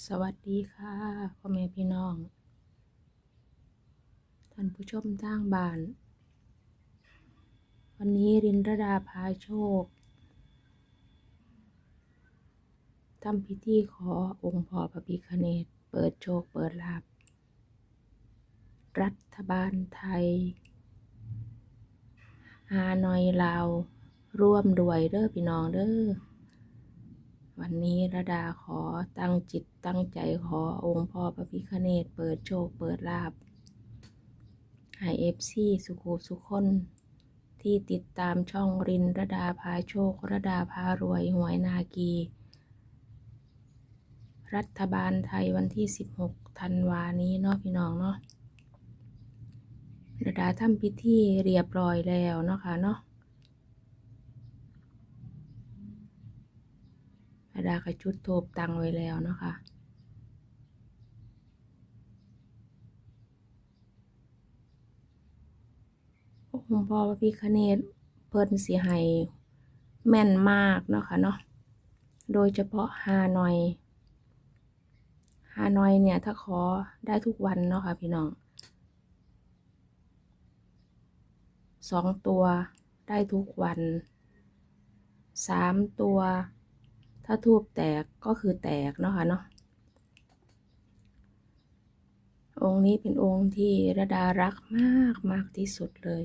สวัสดีค่ะพ่อแม่พี่น้อง ท่านผู้ชมทางบ้าน วันนี้รินระดาพาโชคทำพิธีขอองค์พ่อพระพิคเนตเปิดโชคเปิดลาบรัฐบาลไทยฮานอยลาว ร่วมด้วยเด้อพี่น้องเด้อ วันนี้ระดาขอตั้งจิตตั้งใจขอองค์พ่อพระพิคเนตเปิดโชคเปิดลาบให้เอฟซีสุขุสุขคน ที่ติดตามช่องรินระดาพาโชค ระดาพารวยหวยนากี รัฐบาลไทยวันที่ 16 ธันวานี้เนาะพี่น้องเนาะระดาทำพิธีเรียบร้อยแล้วเนาะค่ะเนาะ ระดาก็จุดทูบตังไว้แล้วเนาะคะองค์พ่อพระพิคเนตเพิ่นสิให้แม่นมากเนาะค่ะเนาะโดยเฉพาะฮานอยฮานอยเนี่ยถ้าขอได้ทุกวันเนาะค่ะพี่น้องสองตัวได้ทุกวันสามตัว ถ้าทูบแตกก็คือแตกเนาะค่ะเนาะองค์นี้เป็นองค์ที่ระดารักมากมากที่สุดเลย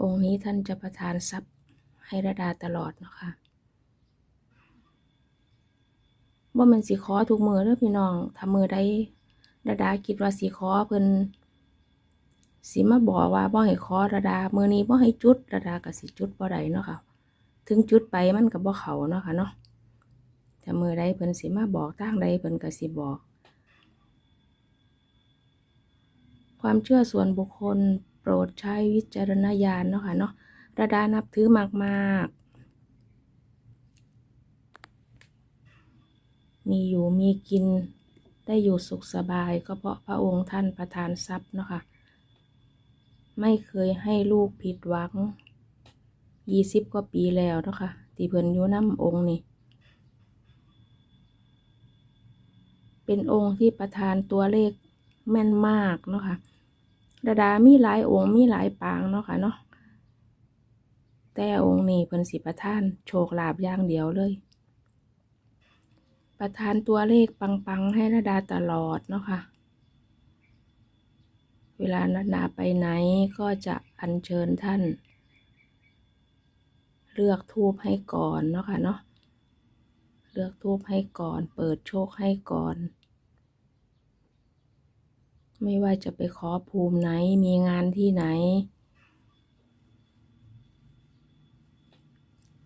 องค์นี้ท่านจะประทานทรัพย์ให้ระดาตลอดเนาะคะว่ามันสีขอทุกมือเด้อพี่น้องทำมือได้ระดาคิดว่าสีขอเพิ่น สิมาบอกว่าบ่ให้ขอระดามือนี้บ่ให้จุดระดากับสิจุดบ่ได้เนาะค่ะ ถึงจุดไปมันกับบ่เขาเนาะค่ะเนาะแต่มือใดเพิ่นสิมาบอกทางใดเพิ่นก็สิบอก ความเชื่อส่วนบุคคลโปรดใช้วิจารณญาณเนาะค่ะเนาะระดานับถือมากๆ มีอยู่มีกินได้อยู่สุขสบายก็เพราะพระองค์ท่านประทานทรัพย์เนาะค่ะ ไม่เคยให้ลูกผิดหวังยี่สิบกว่าปีแล้วเนาะค่ะที่เพิ่นอยู่น้ำองค์นี่ เป็นองค์ที่ประทานตัวเลขแม่นมากเนาะค่ะดาดามีหลายองค์มีหลายปางเนาะค่ะเนาะแต่องค์นี้เพิ่นสิประทานโชคลาภอย่างเดียวเลย ประทานตัวเลขปังๆให้ระดาตลอดเนาะค่ะ ลานัดนาไปไหนก็จะอัญเชิญท่าน เลือกทูบให้ก่อนเนาะค่ะเนาะเลือกทูบให้ก่อน เปิดโชคให้ก่อน ไม่ว่าจะไปขอภูมิไหนมีงานที่ไหน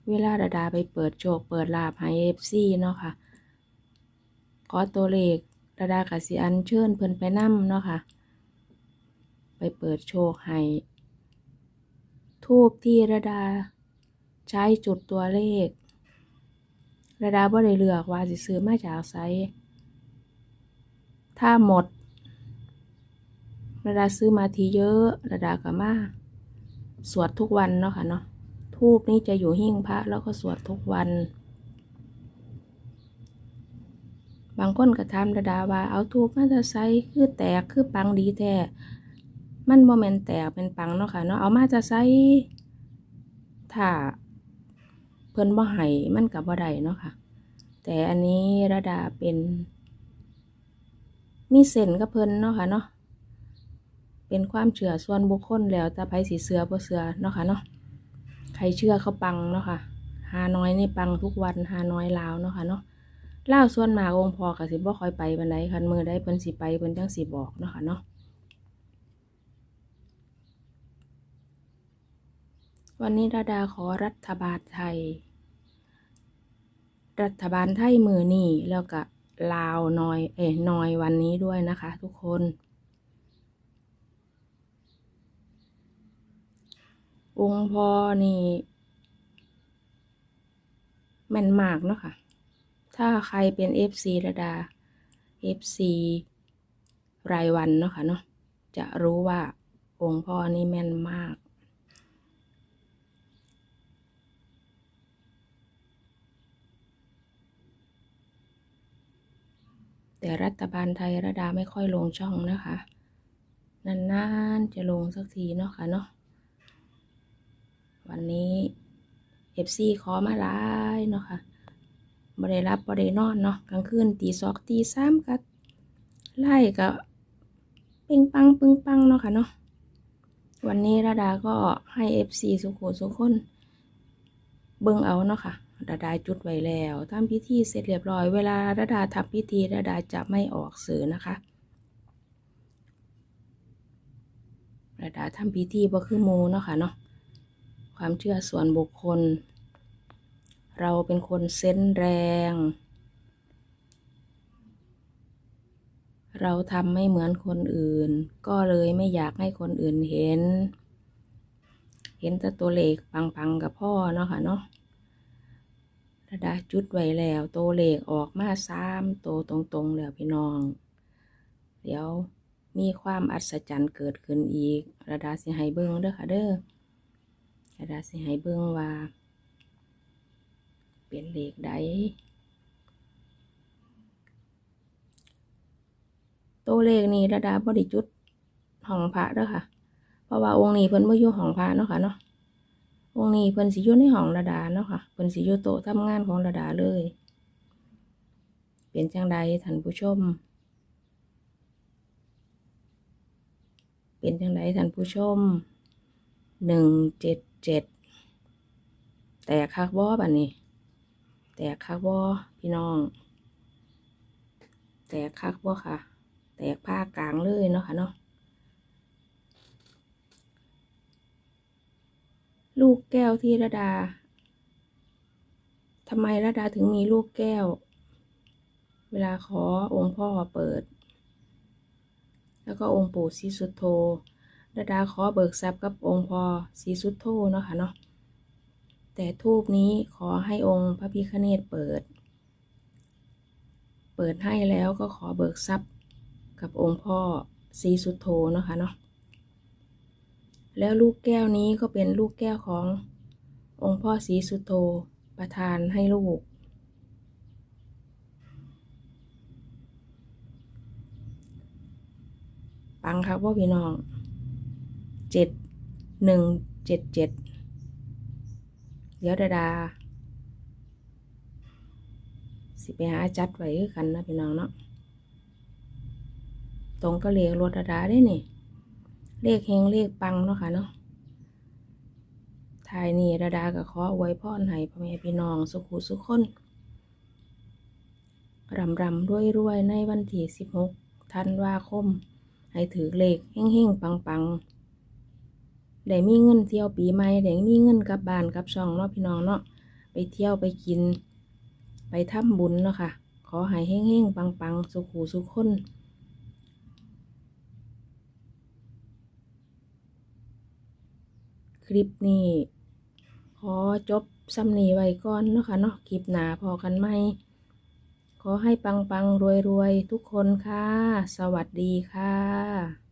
เวลาดาดาไปเปิดโชค เปิดลาภให้เอฟซีเนาะค่ะ ขอตัวเลขดาดากสิอัญเชิญเพิ่นไปนั่เนาะค่ะ ไปเปิดโชคให้ ทูบที่ระดา ใช้จุดตัวเลข ระดาบ่ได้เลือกว่าสิซื้อมาจากไซถ้าหมด ระดาซื้อมาทีเยอะ ระดาก็มาสวดทุกวันเนาะค่ะเนาะทูบนี้จะอยู่หิ้งพระแล้วก็สวดทุกวัน บางคนก็ถามระดาว่าเอาทูบมาจะใส่คือแตกคือปังดีแท้ มันบ่แม่นแตกเป็นปังเนาะค่ะเนาะเอามาจะใส่ถ้าเพิ่นบ่ให้มันก็บ่ได้เนาะค่ะ แต่อันนี้ระดาเป็น มีเส้นกับเพิ่นเนาะค่ะเนาะเป็นความเชื่อส่วนบุคคลแล้วแต่ไผสิเชื่อบ่เชื่อเนาะค่ะเนาะใครเชื่อเขาปังเนาะค่ะหาน้อยนี่ปังทุกวันหาน้อยลาวเนาะค่ะเนาะล่าส่วนมากองค์พ่อก็สิบ่ค่อยไปปานใดคันมือได้เพิ่นสิไปเพิ่นจังสิบอกเนาะค่ะเนาะ วันนี้ดาดาขอรัฐบาลไทย รัฐบาลไทยมือนี่แล้วก็ลาวน้อย เอ๋น้อยวันนี้ด้วยนะคะทุกคน องค์พ่อนี่แม่นมากเนาะค่ะ ถ้าใครเป็น FC ระดา FC รายวันเนาะค่ะเนาะจะรู้ว่าองค์พ่อนี่แม่นมาก แต่รัฐบาลไทยระดาไม่ค่อยลงช่องนะคะ นานๆจะลงสักทีเนาะค่ะเนาะวันนี้เอฟซีขอมาหลายเนาะค่ะบ่ได้รับบ่ได้นอนเนาะกลางคืนตีสองตีสามก็ไล่ก็ปิงปังปึงปังเนาะค่ะเนาะวันนี้ระดาก็ให้เอฟซีสุโขสุขคน เบิ่งเอาเนาะค่ะ ระดาจุดไว้แล้วทำพิธีเสร็จเรียบร้อย เวลาระดาทำพิธีระดาจะไม่ออกสื่อนะคะระดาทำพิธีบ่คือหมูเนาะค่ะเนาะความเชื่อส่วนบุคคล เราเป็นคนเส้นแรง เราทำไม่เหมือนคนอื่น ก็เลยไม่อยากให้คนอื่นเห็น เห็นแต่ตัวเลขปังๆกับพ่อเนาะค่ะเนาะ ระดาจุดไว้แล้วตัวเลขออกมาสามตัวตรงๆแล้วพี่น้อง เดี๋ยวมีความอัศจรรย์เกิดขึ้นอีกระดาสิให้เบิ้งเด้อค่ะเด้อระดาสิให้เบิ่งว่า เป็นเลขใดตัวเลขนี้ระดาบ่ได้จุดห้องพระเด้อค่ะ เพราะว่าองค์นี้เพิ่นบ่อยู่ห้องพระเนาะค่ะเนาะ องนี้เพิ่นสิอยู่ในห้องระดาเนาะค่ะเพิ่นสิอยู่โต๊ะทำงานของระดาเลย เป็นจังใดท่านผู้ชม เป็นจังใดท่านผู้ชมหนึ่งเจ็ดเจ็ดแตกคักบอบันนี้ แตกคักบอพี่น้อง แตกคักบอค่ะ แตกผ้ากลางเลยเนาะค่ะเนาะ ลูกแก้วที่ระดาทำไมระดาถึงมีลูกแก้ว เวลาขอองค์พ่อเปิด แล้วก็องค์ปู่ศีสุดโธระดาขอเบิกทรัพย์กับองค์พ่อศีสุดโธเนาะค่ะเนาะแต่ทูปนี้ขอให้องค์พระพิฆเนศเปิด เปิดให้แล้วก็ขอเบิกทรัพย์กับองค์พ่อศีสุดโธเนาะค่ะเนาะ แล้วลูกแก้วนี้ก็เป็นลูกแก้วขององค์พ่อศรีสุโธประทานให้ลูก ปังครับว่าพี่น้องเจ็ดหนึ่งเจ็ดเจ็ดเดี๋ยวดาดา สิไปหาจัดไว้กันนะพี่น้องเนาะ ตรงก็เลขรถดาดาได้นี่ เลขเฮงเลขปังเนาะค่ะเนาะทายนี่ดาดาก็ขอไว้พรให้พ่อแม่พี่น้องสุขุสุขคนรำรำรวยรวยในวันที่สิบหกธันวาคม ให้ถือเลขเฮงๆปังๆได้มีเงินเที่ยวปีใหม่ได้มีเงินกลับบ้านกลับช่องเนาะพี่น้องเนาะไปเที่ยวไปกิน ไปทำบุญเนาะค่ะ ขอให้เฮงๆปังๆ สุขหูสุขคน คลิปนี้ขอจบซ้ำนีไว้ก่อนเนาะค่ะเนาะคลิปหนาพอกันไหมขอให้ปังๆรวยๆทุกคนค่ะ สวัสดีค่ะ